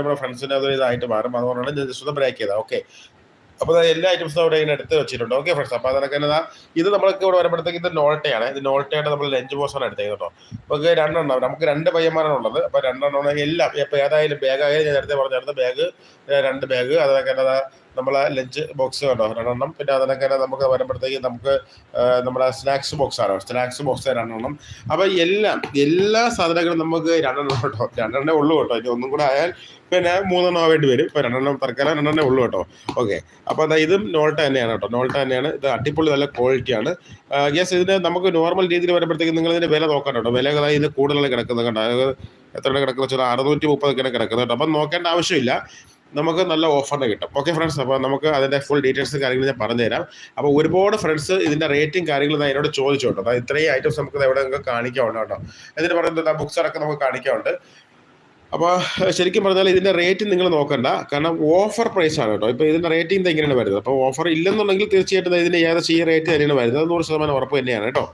നമ്മുടെ ഫ്രണ്ട്സിന്റെ അതൊരു ഇതായിട്ട് മാറും. അതുകൊണ്ടാണ് ഞാൻ ജസ്റ്റ് ഒന്ന് ബ്രേക്ക് ചെയ്തത്. ഓക്കെ അപ്പോൾ എല്ലാ ഐറ്റംസും അവിടെ ഇങ്ങനെ എടുത്ത് വെച്ചിട്ടുണ്ട്. ഓക്കെ ഫ്രണ്ട്സ് അപ്പോൾ അതൊക്കെ തന്നെ ദാ ഇത് നമ്മൾക്ക് ഇവിടെ വരുമ്പോഴത്തേക്ക് ഇത് നോൾട്ടയാണ്. ഇത് നോൾട്ടയുടെ നമ്മൾ ലഞ്ച് ബോക്സാണ് എടുത്തത് കേട്ടോ. അപ്പോൾ രണ്ടെണ്ണം. നമുക്ക് രണ്ട് പയ്യന്മാരാണ് ഉള്ളത്. അപ്പോൾ രണ്ടെണ്ണം എല്ലാം ഇപ്പോൾ ഏതായാലും ബാഗ് ആയാലും ഞാൻ നേരത്തെ പറഞ്ഞിരുന്നു ബാഗ് രണ്ട് ബാഗ് അതൊക്കെ തന്നെ ദാ നമ്മളെ ലഞ്ച് ബോക്സ് കണ്ടോ? രണ്ടെണ്ണം. പിന്നെ അതിനൊക്കെ നമുക്ക് വരുമ്പോഴത്തേക്ക് നമുക്ക് നമ്മുടെ സ്നാക്സ് ബോക്സ് ആണോ. സ്നാക്സ് ബോക്സ് രണ്ടെണ്ണം. അപ്പോൾ എല്ലാം എല്ലാ സാധനങ്ങളും നമുക്ക് രണ്ടെണ്ണം കേട്ടോ. രണ്ടെണ്ണേ ഉള്ളൂ കേട്ടോ. ഇനി ഒന്നും കൂടെ ആയാൽ പിന്നെ മൂന്നെണ്ണം ആവേണ്ടി വരും. ഇപ്പോൾ രണ്ടെണ്ണം തൽക്കാലം രണ്ടെണ്ണേ ഉള്ളൂ കേട്ടോ. ഓക്കെ അപ്പോൾ അതാ ഇതും നോൾട്ട തന്നെയാണ് കേട്ടോ. നോൾട്ട തന്നെയാണ്. ഇത് അടിപൊളി നല്ല ക്വാളിറ്റിയാണ് യെസ് ഇതിന് നമുക്ക് നോർമൽ രീതിയിൽ വരുമ്പോഴത്തേക്ക് നിങ്ങൾ ഇതിന് വില നോക്കണം കേട്ടോ. വില അതായത് കൂടുതലാണ് കിടക്കുന്നത് കണ്ടോ? അതായത് എത്ര കിടക്കുന്നത്? വെച്ചാൽ അറുന്നൂറ്റി മുപ്പതൊക്കെയാണ് കിടക്കുന്നത് കേട്ടോ. അപ്പം നോക്കേണ്ട ആവശ്യമില്ല. നമുക്ക് നല്ല ഓഫറിന് കിട്ടും. ഓക്കെ ഫ്രണ്ട്സ് അപ്പോൾ നമുക്ക് അതിന്റെ ഫുൾ ഡീറ്റെയിൽസ് കാര്യങ്ങൾ ഞാൻ പറഞ്ഞുതരാം. അപ്പോൾ ഒരുപാട് ഫ്രണ്ട്സ് ഇതിന്റെ റേറ്റിംഗ് കാര്യങ്ങളും എന്നോട് ചോദിച്ചു കേട്ടോ അതായത് ഇത്രയും ഐറ്റംസ് നമുക്ക് എവിടെ നിങ്ങൾക്ക് കാണിക്കാവുണ്ട് കേട്ടോ. എന്നിട്ട് പറയുന്നത് ബുക്സ് അടക്കം നമുക്ക് കാണിക്കാറുണ്ട് അപ്പോൾ ശരിക്കും പറഞ്ഞാൽ ഇതിന്റെ റേറ്റ് നിങ്ങൾ നോക്കണ്ട. കാരണം ഓഫർ പ്രൈസ് ആണ് കേട്ടോ. ഇപ്പോൾ ഇതിന്റെ റേറ്റിംഗ് എങ്ങനെയാണ് വരുന്നത്? അപ്പോൾ ഓഫർ ഇല്ലെന്നുണ്ടെങ്കിൽ തീർച്ചയായിട്ടും ഇതിന്റെ ഏകദേശം ഈ റേറ്റ് തന്നെയാണ് വരുന്നത്. നൂറ് ശതമാനം ഉറപ്പ് തന്നെയാണ് കേട്ടോ.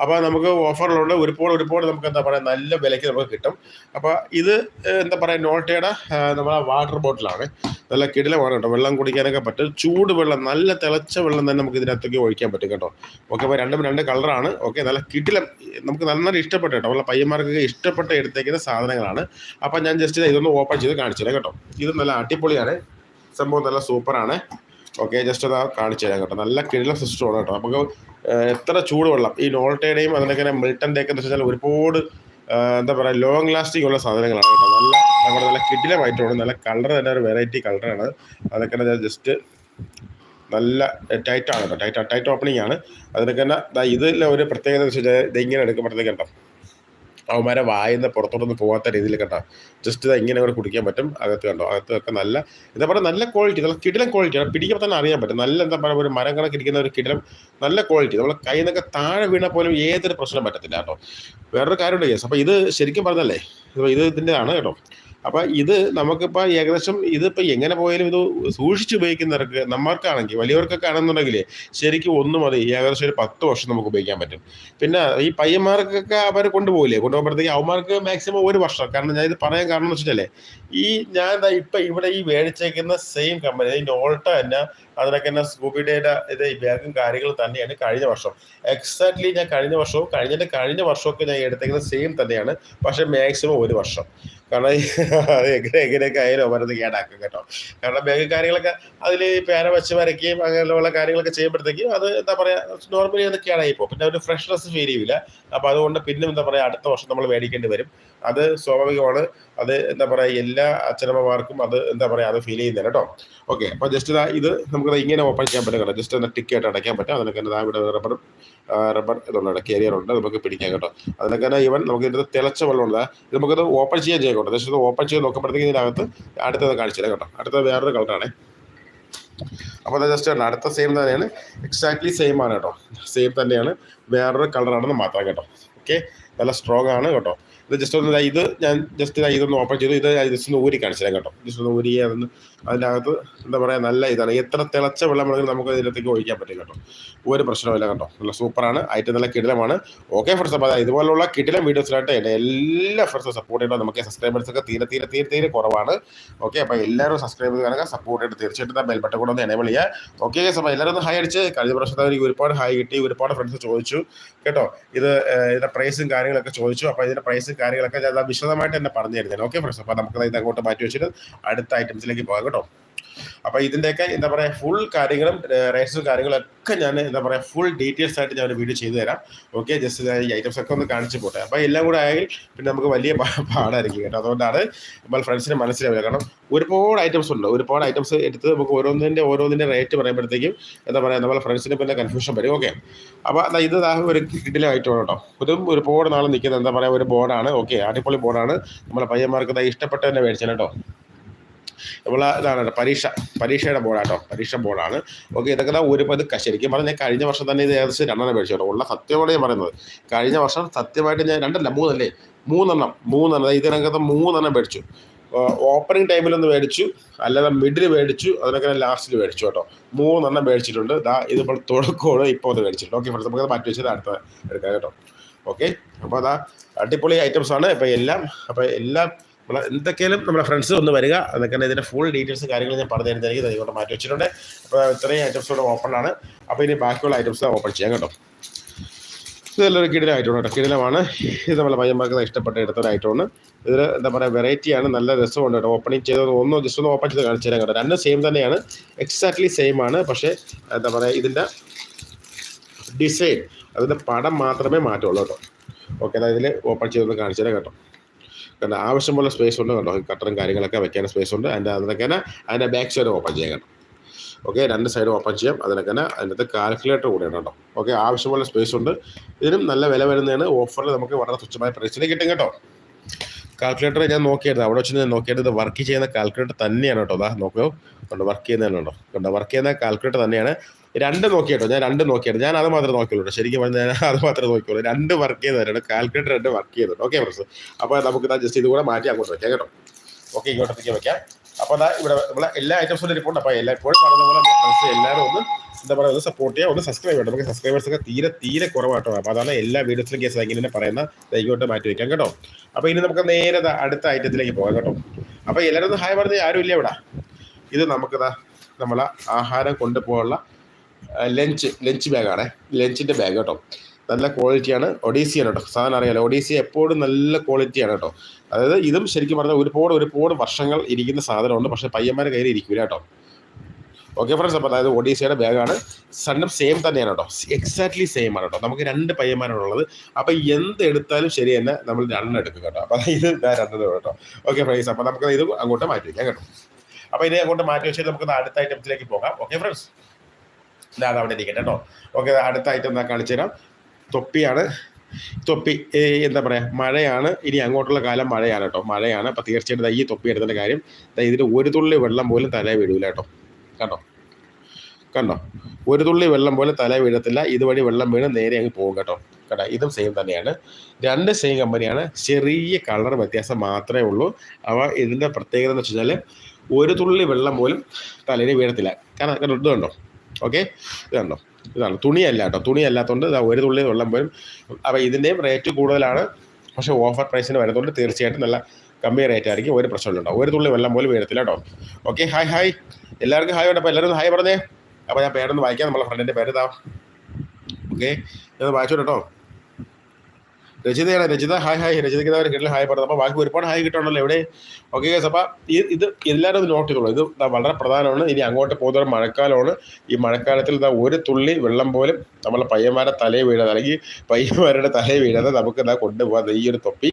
അപ്പോൾ നമുക്ക് ഓഫറിലുണ്ട് ഒരുപാട് ഒരുപാട് നമുക്ക് എന്താ പറയുക നല്ല വിലയ്ക്ക് നമുക്ക് കിട്ടും. അപ്പോൾ ഇത് എന്താ പറയുക നോട്ടയുടെ നമ്മളെ വാട്ടർ ബോട്ടിലാണ് നല്ല കിടിലമാണ് കേട്ടോ വെള്ളം കുടിക്കാനൊക്കെ പറ്റും. ചൂട് വെള്ളം നല്ല തിളച്ച വെള്ളം തന്നെ നമുക്ക് ഇതിനകത്തേക്ക് ഒഴിക്കാൻ പറ്റും കേട്ടോ. ഓക്കെ അപ്പോൾ രണ്ടും രണ്ട് കളറാണ് ഓക്കെ നല്ല കിടിലം നമുക്ക് നന്നായിട്ട് ഇഷ്ടപ്പെട്ട കേട്ടോ. നമ്മളെ പയ്യന്മാർക്കൊക്കെ ഇഷ്ടപ്പെട്ട എടുത്തേക്കുന്ന സാധനങ്ങളാണ്. അപ്പോൾ ഞാൻ ജസ്റ്റ് ഇതൊന്ന് ഓപ്പൺ ചെയ്ത് കാണിച്ചു തരാം കേട്ടോ. ഇത് നല്ല അടിപൊളിയാണ്. സംഭവം നല്ല സൂപ്പറാണ് ഓക്കെ ജസ്റ്റ് അത് കാണിച്ചു തരാം കേട്ടോ. നല്ല കിടിലം സിസ്റ്റമാണ് കേട്ടോ. നമുക്ക് എത്ര ചൂട് വെള്ളം. ഈ നോൾട്ടയുടെയും അതിനൊക്കെ മിൽട്ടന്റെയൊക്കെ എന്ന് വെച്ചാൽ ഒരുപാട് എന്താ പറയുക ലോങ് ലാസ്റ്റിംഗ് ഉള്ള സാധനങ്ങളാണ് കേട്ടോ. നല്ല നമ്മുടെ നല്ല കിടിലമായിട്ടുണ്ട്. നല്ല കളർ തന്നെ ഒരു വെറൈറ്റി കളറാണ് അതൊക്കെ ജസ്റ്റ് നല്ല ടൈറ്റാണ് ആണ് കേട്ടോ. ടൈറ്റ് ടൈറ്റ് ഓപ്പണിംഗ് ആണ്. അതിനൊക്കെ തന്നെ ദാ ഇതിൽ ഒരു പ്രത്യേകത ഇത് ഇങ്ങനെ എടുക്കുമ്പോഴത്തേക്ക് കേട്ടോ അവന്മാരെ വായിന്ന് പുറത്തോട്ടൊന്നും പോകാത്ത രീതിയിൽ കണ്ടോ. ജസ്റ്റ് ഇത് ഇങ്ങനെ കൂടെ കുടിക്കാൻ പറ്റും. അകത്ത് കണ്ടോ? അകത്ത് ഒക്കെ നല്ല എന്താ പറയുക നല്ല ക്വാളിറ്റി നല്ല കിടിലം ക്വാളിറ്റിയാണ് പിടിക്കുമ്പോൾ തന്നെ അറിയാൻ പറ്റും. നല്ല എന്താ പറയുക ഒരു മരം കണക്കിരിക്കുന്ന ഒരു കിടിലം നല്ല ക്വാളിറ്റി നമ്മൾ കയ്യിൽ നിന്നൊക്കെ താഴെ വീണ പോലും ഏതൊരു പ്രശ്നം പറ്റത്തില്ല കേട്ടോ. വേറൊരു കാര്യമുണ്ട് കേസ് അപ്പോൾ ഇത് ശരിക്കും പറഞ്ഞല്ലേ? ഇത് ഇത് ഇതിന്റെ കേട്ടോ. അപ്പോൾ ഇത് നമുക്കിപ്പോൾ ഏകദേശം ഇതിപ്പോൾ എങ്ങനെ പോയാലും ഇത് സൂക്ഷിച്ച് ഉപയോഗിക്കുന്നവർക്ക് നമ്മൾക്കാണെങ്കിൽ വലിയവർക്കൊക്കെ ആണെന്നുണ്ടെങ്കിൽ ശരിക്കും ഒന്നും മതി. ഏകദേശം ഒരു പത്ത് വർഷം നമുക്ക് ഉപയോഗിക്കാൻ പറ്റും. പിന്നെ ഈ പയ്യന്മാർക്കൊക്കെ അവർ കൊണ്ടുപോകില്ലേ? കൊണ്ടുപോകുമ്പോഴത്തേക്ക് അവന്മാർക്ക് മാക്സിമം ഒരു വർഷം. കാരണം ഞാൻ ഇത് പറയാൻ കാരണം എന്ന് വെച്ചിട്ടല്ലേ ഈ ഞാൻ ഇപ്പൊ ഇവിടെ ഈ മേടിച്ചേക്കുന്ന സെയിം കമ്പനി ഈ നോൾട്ട തന്നെ അതിനൊക്കെ തന്നെ സ്കൂബിഡേയുടെ ഇത് ബാഗും കാര്യങ്ങളും തന്നെയാണ് കഴിഞ്ഞ വർഷം. എക്സാക്ട്ലി ഞാൻ കഴിഞ്ഞ വർഷവും കഴിഞ്ഞിട്ട് കഴിഞ്ഞ വർഷമൊക്കെ ഞാൻ എടുത്തേക്കുന്ന സെയിം തന്നെയാണ്. പക്ഷെ മാക്സിമം ഒരു വർഷം. കാരണം എങ്ങനെ എങ്ങനെയൊക്കെ ആയാലും അവരത് കേടാക്കും കേട്ടോ. കാരണം ബാങ്ക് കാര്യങ്ങളൊക്കെ അതിൽ പേന വെച്ച് വരയ്ക്കുകയും അങ്ങനെയുള്ള കാര്യങ്ങളൊക്കെ ചെയ്യുമ്പോഴത്തേക്കും അത് എന്താ പറയുക നോർമലി അത് കേടായി പോകും പിന്നെ ഒരു ഫ്രഷ്നെസ് ഫീൽ ചെയ്യില്ല അപ്പോൾ അതുകൊണ്ട് പിന്നെ എന്താ പറയുക അടുത്ത വർഷം നമ്മൾ മേടിക്കേണ്ടി വരും. അത് സ്വാഭാവികമാണ്. അത് എന്താ പറയുക എല്ലാ അച്ഛനമ്മമാർക്കും അത് എന്താ പറയുക അത് ഫീൽ ചെയ്യുന്നില്ല കേട്ടോ. ഓക്കെ അപ്പോൾ ജസ്റ്റ് ഇതാ ഇത് നമുക്ക് ഇങ്ങനെ ഓപ്പൺ ചെയ്യാൻ പറ്റും കേട്ടോ. ജസ്റ്റ് ഒന്ന് ടിക്കറ്റ് അടയ്ക്കാൻ പറ്റും. അതിനൊക്കെ ഇതാ ഇവിടെ റബ്ബർ റബ്ബർ കേരിയർ ഉണ്ട്. നമുക്ക് പിടിക്കാം കേട്ടോ. അതിനൊക്കെ തന്നെ ഇവൻ നമുക്ക് ഇതിന്റെ തിളച്ച വെള്ളമുണ്ട് ഇത് നമുക്കത് ഓപ്പൺ ചെയ്യാൻ ചെയ്യാം കേട്ടോ. ജസ്റ്റ് ഓപ്പൺ ചെയ്ത് നോക്കുമ്പോഴത്തേക്ക് ഇതിനകത്ത് അടുത്തത് കാണിച്ചില്ല കേട്ടോ. അടുത്തത് വേറൊരു കളറാണ് അപ്പോൾ അത് ജസ്റ്റ് ഉണ്ട് അടുത്ത സെയിം തന്നെയാണ്. എക്സാക്ട്ലി സെയിം ആണ് കേട്ടോ. സെയിം തന്നെയാണ്. വേറൊരു കളറാണെന്ന് മാത്രം കേട്ടോ. ഓക്കെ നല്ല സ്ട്രോങ് ആണ് കേട്ടോ. ഇത് ജസ്റ്റ് ഒന്ന് ഇത് ഞാൻ ജസ്റ്റ് ദാ ഇതൊന്ന് ഓപ്പൺ ചെയ്തു. ഇത് ഞാൻ ജസ്റ്റ് ഒന്ന് ഊരി കാണിച്ചു കേട്ടോ. ജസ്റ്റ് ഒന്ന് ഊരി അതൊന്ന് അതിനകത്ത് എന്താ പറയുക നല്ല ഇതാണ്. എത്ര തിളച്ച വെള്ളം വേണമെങ്കിലും നമുക്ക് ഇതിനകത്തേക്ക് ഒഴിക്കാൻ പറ്റും കേട്ടോ. ഒരു പ്രശ്നമില്ല കേട്ടോ. നല്ല സൂപ്പറാണ് ഐറ്റം നല്ല കിടിലമാണ്. ഓക്കെ ഫ്രണ്ട്സ് അപ്പോൾ ഇതുപോലുള്ള കിടിലം വീഡിയോസിലായിട്ട് എന്റെ എല്ലാ ഫ്രണ്ട്സും സപ്പോർട്ട് ചെയ്യണം. നമുക്ക് സബ്സ്ക്രൈബേഴ്സ് ഒക്കെ തീരെ തീരെ തീരെ തീരെ കുറവാണ്. ഓക്കെ അപ്പോൾ എല്ലാവരും സബ്സ്ക്രൈബ് ചെയ്ത് സപ്പോർട്ട് ചെയ്ത് തീർച്ചയായിട്ടും ബെൽ ബട്ടൺ കൂടെ ഒന്ന് എനേബിൾ ചെയ്യുക ഓക്കെ അപ്പോൾ എല്ലാവരും ഹൈ അടിച്ച്. കഴിഞ്ഞ പ്രാവശ്യത്തെ എനിക്ക് ഒരുപാട് ഹൈ കിട്ടി. ഒരുപാട് ഫ്രണ്ട്സ് ചോദിച്ചു. കേട്ടോ. ഇത് ഇതിന്റെ പ്രൈസും കാര്യങ്ങളൊക്കെ ചോദിച്ചു. അപ്പോൾ ഇതിന്റെ പ്രൈസും കാര്യങ്ങളൊക്കെ വിശദമായിട്ട് തന്നെ പറഞ്ഞു തരുന്നത് ഓക്കെ ഫ്രണ്ട്സ് അപ്പോൾ നമുക്ക് ഇത് അങ്ങോട്ട് മാറ്റി വെച്ചിട്ട് അടുത്ത ഐറ്റംസിലേക്ക് പോകാം കേട്ടോ. അപ്പോൾ ഇതിന്റെയൊക്കെ എന്താ പറയുക ഫുൾ കാര്യങ്ങളും റേറ്റ്സും കാര്യങ്ങളും ഒക്കെ ഞാൻ എന്താ പറയുക ഫുൾ ഡീറ്റെയിൽസ് ആയിട്ട് ഞാൻ വീഡിയോ ചെയ്തു തരാം. ഓക്കെ ജസ്റ്റ് ഈ ഐറ്റംസ് ഒക്കെ ഒന്ന് കാണിച്ചു പോട്ടെ. അപ്പോൾ എല്ലാം കൂടെ ആയെങ്കിൽ പിന്നെ നമുക്ക് വലിയ പാടായിരിക്കും കേട്ടോ. അതുകൊണ്ടാണ് നമ്മൾ ഫ്രണ്ട്സിന് മനസ്സിലാവില്ല കാരണം ഒരുപാട് ഐറ്റംസ് ഉണ്ട്. ഒരുപാട് ഐറ്റംസ് എടുത്ത് നമുക്ക് ഓരോന്നിന്റെ ഓരോന്നിന്റെ റേറ്റ് പറയുമ്പോഴത്തേക്കും എന്താ പറയുക നമ്മളെ ഫ്രണ്ട്സിന് പിന്നെ കൺഫ്യൂഷൻ വരും. ഓക്കെ അപ്പോൾ ഇത് ഒരു കിഡിലെ ഐറ്റമാണ് കേട്ടോ. ഇതും ഒരുപാട് നാൾ നിൽക്കുന്നത് എന്താ പറയുക ഒരു ബോർഡാണ് ഓക്കെ അടിപൊളി ബോർഡാണ് നമ്മളെ പയ്യന്മാർക്ക് ഇഷ്ടപ്പെട്ട തന്നെ മേടിച്ചാൽ കേട്ടോ. നമ്മൾ ഇതാണ് പരീക്ഷ പരീക്ഷയുടെ ബോർഡാട്ടോ പരീക്ഷ ബോർഡാണ് ഓക്കെ ഇതൊക്കെ ഒരു പത് ശരിക്കും പറഞ്ഞാൽ കഴിഞ്ഞ വർഷം തന്നെ ഇത് ഏകദേശം രണ്ടെണ്ണം മേടിച്ചു കേട്ടോ. ഉള്ള സത്യമാണ് ഞാൻ പറയുന്നത്. കഴിഞ്ഞ വർഷം സത്യമായിട്ട് ഞാൻ രണ്ടല്ല മൂന്നല്ലേ? മൂന്നെണ്ണം മൂന്നെണ്ണം. ഇതിനകത്ത് മൂന്നെണ്ണം മേടിച്ചു. ഓപ്പണിംഗ് ടൈമിലൊന്ന് മേടിച്ചു അല്ലാതെ മിഡിൽ മേടിച്ചു അതിനൊക്കെ ലാസ്റ്റിൽ മേടിച്ചു കേട്ടോ. മൂന്നെണ്ണം മേടിച്ചിട്ടുണ്ട്. ദാ ഇതിപ്പോൾ തുടക്കമാണ് ഇപ്പോൾ അത് മേടിച്ചിട്ടുണ്ട്. ഓക്കെ നമുക്ക് നമുക്കത് മാറ്റി വെച്ചത് അടുത്ത എടുക്കാം കേട്ടോ. ഓക്കെ അപ്പോൾ അതാ അടിപൊളി ഐറ്റംസ് ആണ്. അപ്പോൾ എല്ലാം അപ്പോൾ എല്ലാം നമ്മൾ എന്തൊക്കെയാലും നമ്മുടെ ഫ്രണ്ട്സ് ഒന്ന് വരിക. അതൊക്കെ ഇതിന്റെ ഫുൾ ഡീറ്റെയിൽസ് കാര്യങ്ങൾ ഞാൻ പറഞ്ഞു തരുന്നതായിരിക്കും അതുകൊണ്ട് മാറ്റി വെച്ചിട്ടുണ്ട്. അപ്പോൾ ഇത്രയും ഐറ്റംസ് കൂടെ ഓപ്പൺ ആണ്. അപ്പോൾ ഇനി ബാക്കിയുള്ള ഐറ്റംസ് ഓപ്പൺ ചെയ്യാം കേട്ടോ. ഇത് നല്ലൊരു കിടിലം ഐറ്റമാണ് കേട്ടോ. കിടിലമാണ്. ഇത് നമ്മളെ പയ്യന്മാർക്ക് ഇഷ്ടപ്പെട്ട എടുത്തൊരു ഐറ്റമാണ് ഇതിൽ എന്താ പറയുക വെറൈറ്റിയാണ് നല്ല രസമുണ്ട് കേട്ടോ. ഓപ്പണിങ് ചെയ്തത് ഒന്നോ ജസ്റ്റ് ഒന്ന് ഓപ്പൺ ചെയ്ത് കാണിച്ചു തരാം കേട്ടോ. രണ്ടും സെയിം തന്നെയാണ്. എക്സാക്ട്ലി സെയിം ആണ്. പക്ഷേ എന്താ പറയുക ഇതിന്റെ ഡിസൈൻ അതിന്റെ പടം മാത്രമേ മാറ്റുള്ളൂ കേട്ടോ. ഓക്കെ അതായത് ഇതിൽ ഓപ്പൺ ചെയ്തൊന്ന് കാണിച്ചു തരാം കേട്ടോ. കണ്ടോ ആവശ്യമുള്ള സ്പേസ് ഉണ്ട് കണ്ടോ? കട്ടറും കാര്യങ്ങളൊക്കെ വെക്കാൻ സ്പേസ് ഉണ്ട്. അതിന്റെ അതിനൊക്കെ അതിന്റെ ബാക്ക് സൈഡ് ഓപ്പൺ ചെയ്യണം ഓക്കെ രണ്ട് സൈഡ് ഓപ്പൺ ചെയ്യാം. അതിനൊക്കെ അതിനകത്ത് കാൽക്കുലേറ്റർ കൂടെയാണ് കേട്ടോ. ഓക്കെ ആവശ്യമുള്ള സ്പേസ് ഉണ്ട്. ഇതിനും നല്ല വില വരുന്നതാണ്. ഓഫറിൽ നമുക്ക് വളരെ തുച്ഛമായ പ്രൈസിന് കിട്ടും കേട്ടോ. കാൽക്കുലേറ്റർ ഞാൻ നോക്കിയായിരുന്നു. അവിടെ വെച്ച് ഞാൻ നോക്കിയത് വർക്ക് ചെയ്യുന്ന കാൽക്കുലേറ്റർ തന്നെയാണ് കേട്ടോ. അതാ നോക്കൂ. കണ്ടോ വർക്ക് ചെയ്യുന്നതിനുണ്ടോ കണ്ടോ വർക്ക് ചെയ്യുന്ന കാൽക്കുലേറ്റർ തന്നെയാണ്. രണ്ട് നോക്കിയിട്ടോ ഞാൻ രണ്ട് നോക്കിയായിരുന്നു ഞാൻ അത് മാത്രമേ നോക്കിയുള്ളൂ. ശരിക്കും പറഞ്ഞാൽ ഞാൻ അത് മാത്രമേ നോക്കിയുള്ളൂ. രണ്ട് വർക്ക് ചെയ്യുന്നവരാണ് കാൽക്കുലേറ്റർ രണ്ട് വർക്ക് ചെയ്തിട്ടുണ്ട് ഓക്കെ ഫ്രണ്ട്സ് അപ്പോൾ നമുക്ക് ഇതാ ജസ്റ്റ് ഇത് കൂടെ മാറ്റി അങ്ങോട്ട് വെക്കാം കേട്ടോ. ഓക്കെ ഇങ്ങോട്ടത്തേക്ക് വെക്കാം. അപ്പോൾ അതാ ഇവിടെ നമ്മളെ എല്ലാ ഐറ്റംസും റിപ്പോർട്ട് അപ്പോൾ എല്ലാ ഇപ്പോഴും പറഞ്ഞതുപോലെ പോലെ നമ്മുടെ ഫ്രണ്ട്സ് എല്ലാവരും ഒന്ന് എന്താ പറയുക ഒന്ന് സപ്പോർട്ട് ചെയ്യുക ഒന്ന് സബ്സ്ക്രൈബ് ചെയ്യണം. നമുക്ക് സബ്സ്ക്രൈബേഴ്സ് ഒക്കെ തീരെ തീരെ കുറവാട്ടോ. അപ്പോൾ അതാണ് എല്ലാ വീഡിയോസിലും കേസ് ഇങ്ങനെ പറയുന്ന ദാ ഇങ്ങോട്ട് മാറ്റി വയ്ക്കാം കേട്ടോ. അപ്പോൾ ഇനി നമുക്ക് നേരെ അടുത്ത ഐറ്റത്തിലേക്ക് പോകാം കേട്ടോ. അപ്പോൾ എല്ലാവരും ഒന്ന് ഹായ് പറഞ്ഞ് ആരും ഇല്ല ഇവിടെ. ഇത് നമുക്കിതാ നമ്മളെ ആഹാരം കൊണ്ടുപോകാനുള്ള ലഞ്ച് ലഞ്ച് ബാഗാണേ. ലഞ്ചിന്റെ ബാഗ് കേട്ടോ. നല്ല ക്വാളിറ്റിയാണ്. ഒഡീസിയാണ് കേട്ടോ. സാധനം അറിയാലോ ഒഡീസി എപ്പോഴും നല്ല ക്വാളിറ്റിയാണ് കേട്ടോ. അതായത് ഇതും ശരിക്കും പറഞ്ഞാൽ ഒരുപാട് ഒരുപാട് വർഷങ്ങൾ ഇരിക്കുന്ന സാധനമുണ്ട്. പക്ഷേ പയ്യന്മാരെ കയ്യിൽ ഇരിക്കില്ല കേട്ടോ. ഓക്കെ ഫ്രണ്ട്സ് അപ്പോൾ അതായത് ഒഡീസിയുടെ ബാഗാണ്. സണ്ണും സെയിം തന്നെയാണ് കേട്ടോ. എക്സാക്ട്ലി സെയിം ആണ് കേട്ടോ. നമുക്ക് രണ്ട് പയ്യന്മാരാണുള്ളത് അപ്പോൾ എന്ത് എടുത്താലും ശരി തന്നെ നമ്മൾ രണ്ടെണ്ണം എടുക്കും കേട്ടോ. അപ്പോൾ ഇത് രണ്ടെണ്ണം കേട്ടോ. ഓക്കെ ഫ്രണ്ട്സ് അപ്പോൾ നമുക്ക് ഇത് അങ്ങോട്ട് മാറ്റി വയ്ക്കാം കേട്ടോ. അപ്പോൾ ഇത് അങ്ങോട്ട് മാറ്റി വെച്ചിട്ട് നമുക്ക് അടുത്ത ഐറ്റംസിലേക്ക് പോകാം. ഓക്കെ ഫ്രണ്ട്സ് ഇതാണ് അവിടെ ഇരിക്കട്ടെ കേട്ടോ. ഓക്കെ അടുത്ത ഞാൻ കാണിച്ചു തരാം. തൊപ്പിയാണ്. തൊപ്പി എന്താ പറയുക മഴയാണ്. ഇനി അങ്ങോട്ടുള്ള കാലം മഴയാണ് കേട്ടോ. മഴയാണ്. അപ്പോൾ തീർച്ചയായിട്ടും ഈ തൊപ്പി എടുത്തതിന്റെ കാര്യം ദാ ഇതിൽ ഒരു തുള്ളി വെള്ളം പോലും തല വീഴൂല കേട്ടോ. കണ്ടോ? കണ്ടോ? ഒരു തുള്ളി വെള്ളം പോലും തല വീഴത്തില്ല. ഇതുവഴി വെള്ളം വീണ് നേരെ അങ്ങ് പോകും കേട്ടോ. കേട്ടോ ഇതും സെയിം തന്നെയാണ്. രണ്ട് സെയിം കമ്പനിയാണ് ചെറിയ കളർ വ്യത്യാസം മാത്രമേ ഉള്ളൂ. അവ ഇതിന്റെ പ്രത്യേകത എന്ന് വെച്ച് കഴിഞ്ഞാൽ ഒരു തുള്ളി വെള്ളം പോലും തലയിൽ വീഴത്തില്ല. കാരണം കണ്ടോ? ഇത് കണ്ടോ? ഓക്കെ? ഇതാണല്ലോ ഇതാണ് തുണിയല്ല കേട്ടോ. തുണി അല്ലാത്തതുകൊണ്ട് ഇതാ ഒരു തുള്ളി വെള്ളം പോലും. അപ്പോൾ ഇതിന്റെയും റേറ്റ് കൂടുതലാണ്. പക്ഷേ ഓഫർ പ്രൈസിന് വരുന്നതുകൊണ്ട് തീർച്ചയായിട്ടും നല്ല കമ്മി റേറ്റ് ആയിരിക്കും. ഒരു പ്രശ്നമില്ല ഒരു തുള്ളി വെള്ളം പോലും വീഴത്തില്ല കേട്ടോ. ഓക്കെ ഹായ് ഹായ് എല്ലാവർക്കും ഹായ് ഉണ്ട് അപ്പോൾ എല്ലാവരും ഹായ് പറഞ്ഞേ. അപ്പോൾ ഞാൻ പേരൊന്ന് വായിക്കാം. നമ്മളെ ഫ്രണ്ടിന്റെ പേര് ഇതാ. ഓക്കെ ഞാൻ വായിച്ചു കേട്ടോ. രചിതയാണ് രചിത ഹായ് ഹായ് രചിതയ്ക്ക് ഒരു കിട്ടില്ല ഹായ് പറഞ്ഞു അപ്പോൾ ബാക്കി ഒരുപാട് ഹായ് കിട്ടണമല്ലോ എവിടെ ഓക്കെ ഗൈസ് അപ്പോൾ ഇത് എല്ലാവരും നോട്ട് ചെയ്തോളൂ. ഇത് വളരെ പ്രധാനമാണ്. ഇനി അങ്ങോട്ട് പോകുന്ന മഴക്കാലമാണ്. ഈ മഴക്കാലത്തിൽ ഇതാ ഒരു തുള്ളി വെള്ളം പോലും നമ്മളെ പയ്യന്മാരെ തലയിൽ വീഴാതെ അല്ലെങ്കിൽ പയ്യന്മാരുടെ തലയിൽ വീഴാതെ നമുക്ക് ഇതാ കൊണ്ടുപോകാം. ഈ ഒരു തൊപ്പി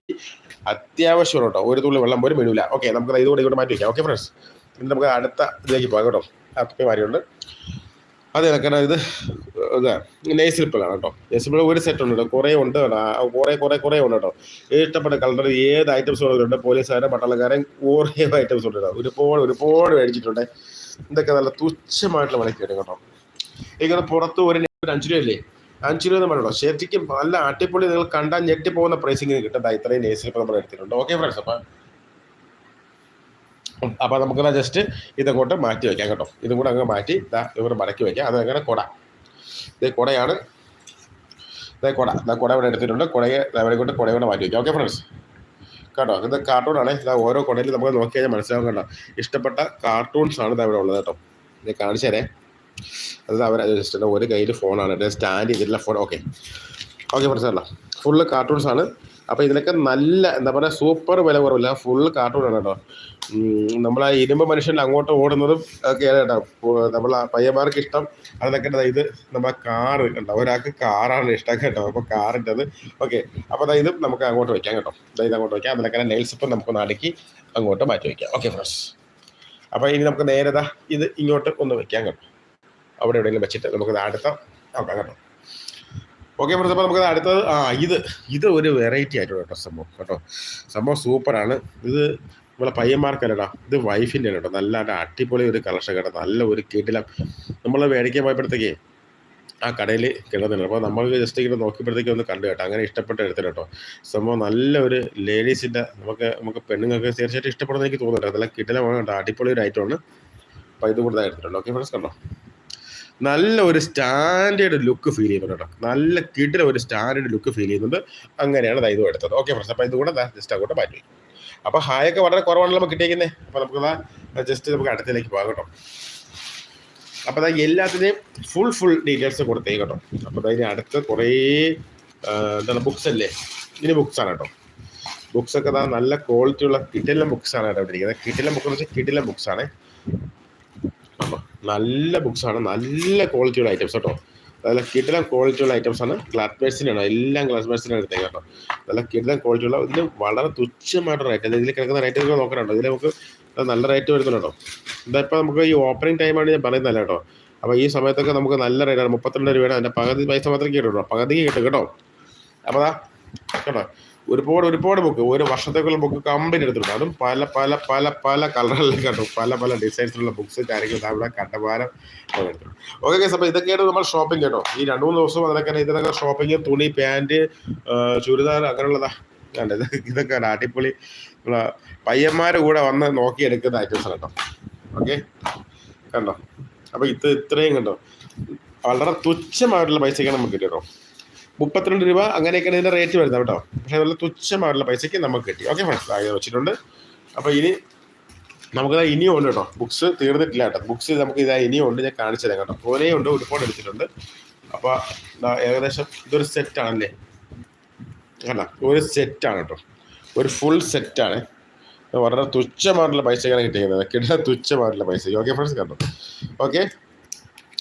അത്യാവശ്യമാണ് കേട്ടോ. ഒരു തുള്ളി വെള്ളം പോലും വീഴില്ല ഓക്കെ നമുക്ക് ഇതുകൂടെ ഇങ്ങോട്ട് മാറ്റി വയ്ക്കാം ഓക്കെ ഫ്രണ്ട്സ് ഇനി നമുക്ക് അടുത്ത ഇതിലേക്ക് പോകാം കേട്ടോ. ആ തൊപ്പി മാറിയുണ്ട് അതെ കാരണം ഇത് ഇതാ നെയ്സിൽപ്പിലാണ് കേട്ടോ. നെയ്സിൽപ്പിൾ ഒരു സെറ്റ് ഉണ്ട് കേട്ടോ. കുറേ ഉണ്ട് കേട്ടോ. കുറേ കുറേ കുറേ ഉണ്ട് കേട്ടോ. ഇഷ്ടപ്പെട്ട കളർ ഏത് ഐറ്റംസ് ഉണ്ട്. പോലീസുകാരൻ പട്ടാളക്കാരൻ കുറേ ഐറ്റംസ് ഉണ്ട് കേട്ടോ. ഒരുപാട് ഒരുപാട് മേടിച്ചിട്ടുണ്ട്. ഇതൊക്കെ നല്ല തുച്ഛമായിട്ടുള്ള വിലയ്ക്ക് വരും കേട്ടോ. ഇങ്ങനെ പുറത്ത് ഒരു അഞ്ച് രൂപയല്ലേ അഞ്ച് രൂപ എന്ന് പറയണോ ശരിക്കും നല്ല അടിപൊളി നിങ്ങൾ കണ്ടാൽ ഞെട്ടി പോകുന്ന പ്രൈസിങ് കിട്ടും. ദാ ഇത്രയും നെയ്സിൽപ്പ് നമ്മൾ എടുത്തിട്ടുണ്ട്. ഓക്കെ ഫ്രണ്ട്സ് അപ്പം അപ്പോൾ നമുക്ക് ജസ്റ്റ് ഇതങ്ങോട്ട് മാറ്റി വയ്ക്കാം കേട്ടോ. ഇതും കൂടെ അങ്ങ് മാറ്റി ഇവർ മടക്കി വയ്ക്കാം അങ്ങനെ കുട. ഇത് കുടയാണ്. ഇതേ കുട. ഇതാ കുട ഇവിടെ എടുത്തിട്ടുണ്ട്. കുടയെ ഇവിടെ കൊണ്ട് കുട കൂടെ മാറ്റി വയ്ക്കാം ഓക്കെ ഫ്രണ്ട്സ് കേട്ടോ? ഇത് കാർട്ടൂണാണ് ഇതാ ഓരോ കുടയിൽ നമുക്ക് നോക്കി കഴിഞ്ഞാൽ മനസ്സിലാവും കേട്ടോ. ഇഷ്ടപ്പെട്ട കാർട്ടൂൺസ് ആണ് ഇതാ ഇവിടെ ഉള്ളത് കേട്ടോ. ഇത് കാണിച്ചു തരേ. അത് അവർ ജസ്റ്റ് ഒരു കയ്യിൽ ഫോണാണ് സ്റ്റാൻഡ് ചെയ്തിട്ടുള്ള ഫോൺ ഓക്കെ ഓക്കെ ഫ്രണ്ട്സ് അല്ല ഫുള്ള് കാർട്ടൂൺസ് ആണ്. അപ്പോൾ ഇതിനൊക്കെ നല്ല എന്താ പറയുക സൂപ്പർ വില കുറവില്ല. ഫുൾ കാർട്ടൂണാണ് കേട്ടോ. നമ്മളെ ഇരുമ്പ് മനുഷ്യൻ അങ്ങോട്ട് ഓടുന്നതും ഒക്കെയാണ് കേട്ടോ? നമ്മൾ പയ്യന്മാർക്ക് ഇഷ്ടം. അതൊക്കെ ഇത് നമ്മളെ കാറ് കണ്ടോ? ഒരാൾക്ക് കാറാണ് ഇഷ്ടം കേട്ടോ. അപ്പോൾ കാറിന്റെ അത് ഓക്കെ അപ്പോൾ ഇത് നമുക്ക് അങ്ങോട്ട് വെക്കാം കേട്ടോ. അതായത് അങ്ങോട്ട് വെക്കാം. അതിനൊക്കെ നെയിൽസ് ഇപ്പം നമുക്ക് അടുക്കി അങ്ങോട്ട് മാറ്റി വെക്കാം. ഓക്കെ ഫ്രണ്ട്സ് അപ്പോൾ ഇനി നമുക്ക് നേരത ഇത് ഇങ്ങോട്ട് ഒന്ന് വയ്ക്കാം കേട്ടോ. അവിടെ എവിടെയെങ്കിലും വെച്ചിട്ട് നമുക്ക് അടുത്ത നോക്കാം കേട്ടോ. ഓക്കെ ഫ്രണ്ട്സ് അപ്പോൾ നമുക്ക് അടുത്തത്. ആ ഇത്. ഇത് ഒരു വെറൈറ്റി ആയിട്ടുള്ള കേട്ടോ സംഭവം കേട്ടോ. സംഭവം സൂപ്പറാണ് ഇത് നമ്മളെ പയ്യന്മാർക്കല്ലടാ ഇത് വൈഫിന്റെ കേട്ടോ നല്ല അടിപൊളി ഒരു കളക്ഷൻ കേട്ടോ നല്ല ഒരു കിടിലം. നമ്മൾ മേടിക്കാൻ പോയപ്പോഴത്തേക്ക് ആ കടയിൽ കിടന്നുണ്ട് അപ്പോൾ നമ്മൾ ജസ്റ്റ് ഇങ്ങനെ നോക്കിയപ്പോഴത്തേക്ക് ഒന്ന് കണ്ടു കേട്ടോ. അങ്ങനെ ഇഷ്ടപ്പെട്ട എടുത്തിട്ട് കേട്ടോ സംഭവം നല്ല ഒരു ലേഡീസിന്റെ നമുക്ക് നമുക്ക് പെണ്ണുങ്ങൾക്ക് തീർച്ചയായിട്ടും ഇഷ്ടപ്പെടുന്ന എനിക്ക് തോന്നുന്നുണ്ട് നല്ല കിടിലമാണ് കേട്ടോ. അടിപൊളി ഒരു ഐറ്റമാണ് അപ്പോൾ ഇത് കൂടുതൽ എടുത്തിട്ടുണ്ട്. ഓക്കെ ഫ്രണ്ട്സ് കണ്ടോ? നല്ല ഒരു സ്റ്റാൻഡേർഡ് ലുക്ക് ഫീൽ ചെയ്യുന്നുണ്ട് കേട്ടോ. നല്ല കിടില ഒരു സ്റ്റാൻഡേർഡ് ലുക്ക് ഫീൽ ചെയ്യുന്നുണ്ട്. അങ്ങനെയാണ് ഇതും എടുത്തത്. ഓക്കെ ഫ്രണ്ട്സ് അപ്പോൾ ഇതുകൂടെ ജസ്റ്റ് അങ്ങോട്ട് മാറ്റി അപ്പോൾ ഹായൊക്കെ വളരെ കുറവാണല്ലോ നമുക്ക് കിട്ടിയേക്കുന്നത് അപ്പോൾ നമുക്ക് ജസ്റ്റ് നമുക്ക് അടുത്തേക്ക് പോകാം കേട്ടോ. അപ്പോൾ അതാ എല്ലാത്തിന്റെയും ഫുൾ ഫുൾ ഡീറ്റെയിൽസ് കൊടുത്തേ കേട്ടോ. അപ്പോൾ അതിന് അടുത്ത കുറേ എന്താണ് ബുക്സ് അല്ലേ? ഇനി ബുക്സ് ആണ് കേട്ടോ. ബുക്സ് ഒക്കെ അതാ നല്ല ക്വാളിറ്റി ഉള്ള ബുക്സ് ആണ് കേട്ടോ ഇരിക്കുന്നത് കിട്ടിലെ ബുക്ക് എന്ന് വെച്ചാൽ ആണ്. അപ്പൊ നല്ല ആണ്. നല്ല ക്വാളിറ്റിയുള്ള ഐറ്റംസ് കേട്ടോ. നല്ല കിടിലം ക്വാളിറ്റി ഉള്ള ഐറ്റംസ് ആണ്. ക്ലാസ് ബേഴ്സിനാണ് എല്ലാം ക്ലാസ് ബേഴ്സിനാണ് എടുത്തത് കേട്ടോ. നല്ല കിടിലം ക്വാളിറ്റി ഉള്ള ഇതിന് വളരെ തുച്ഛമായിട്ട് റേറ്റ് ഇതിൽ കിടക്കുന്ന റേറ്റ് നിങ്ങൾ നോക്കണുണ്ടോ? ഇതിൽ നമുക്ക് നല്ല റേറ്റ് വരുന്നുണ്ടോ ഇതാ ഇപ്പോൾ നമുക്ക് ഈ ഓപ്പണിംഗ് ടൈമാണ് ഞാൻ പറയുന്നത് കേട്ടോ. അപ്പോൾ ഈ സമയത്തൊക്കെ നമുക്ക് നല്ല റേറ്റാണ് മുപ്പത്തിരണ്ട് രൂപയാണ് അതിന്റെ പകുതി പൈസ മാത്രമേ കിട്ടുള്ളൂ പകുതിക്ക് കിട്ടും കേട്ടോ. അപ്പോൾ അതാ കേട്ടോ. ഒരുപാട് ഒരുപാട് ബുക്ക് ഒരു വർഷത്തേക്കുള്ള ബുക്ക് കമ്പനി എടുത്തിട്ടുണ്ട്. അതും പല പല പല പല കളറുകളിൽ കണ്ടു. പല പല ഡിസൈൻസിലുള്ള ബുക്ക്സ് കാര്യങ്ങൾ അവിടെ കണ്ടമാനം എടുത്തിട്ടുണ്ട്. ഓക്കെ ഗൈസ് അപ്പോൾ ഇതൊക്കെയാണ് നമ്മൾ ഷോപ്പിംഗ് കേട്ടോ. ഈ രണ്ട് മൂന്ന് ദിവസം അതിനൊക്കെ ഇതിനൊക്കെ ഷോപ്പിംഗ് തുണി പാന്റ് ചുരിദാർ അങ്ങനെയുള്ളതാ. കണ്ടോ? ഇത് ഇതൊക്കെ അടിപൊളി നമ്മളെ പയ്യന്മാരുടെ കൂടെ വന്ന് നോക്കി എടുക്കുന്ന ഐറ്റംസ് കേട്ടോ. ഓക്കെ കണ്ടോ? അപ്പോൾ ഇത് ഇത്രയും കണ്ടോ? വളരെ തുച്ഛമായിട്ടുള്ള പൈസയ്ക്കാണ് നമുക്ക് കിട്ടിയത് കേട്ടോ. മുപ്പത്തിരണ്ട് രൂപ അങ്ങനെയൊക്കെയാണ് ഇതിന്റെ റേറ്റ് വരുന്നത് കേട്ടോ. പക്ഷേ നല്ല തുച്ഛമായിട്ടുള്ള പൈസയ്ക്ക് നമുക്ക് കിട്ടി. ഓക്കെ ഫ്രണ്ട്സ് ആകെ വെച്ചിട്ടുണ്ട്. അപ്പോൾ ഇനി നമുക്ക് ഇനിയും ഉണ്ട് കേട്ടോ. ബുക്സ് തീർന്നിട്ടില്ല കേട്ടോ. ബുക്സ് നമുക്ക് ഇതായി ഇനിയും ഉണ്ട്. ഞാൻ കാണിച്ചു തരാം കേട്ടോ. കുറേ ഉണ്ട് ഒരുപാട് എടുത്തിട്ടുണ്ട്. അപ്പോൾ ഏകദേശം ഇതൊരു സെറ്റാണല്ലേ അല്ല ഒരു സെറ്റാണ് കേട്ടോ. ഒരു ഫുൾ സെറ്റാണ് വളരെ തുച്ഛമായിട്ടുള്ള പൈസയ്ക്കാണ് കിട്ടിയിരിക്കുന്നത്. കിട്ടുന്ന തുച്ഛമായിട്ടുള്ള പൈസ ഓക്കെ ഫ്രണ്ട്സ് കണ്ടോ? ഓക്കെ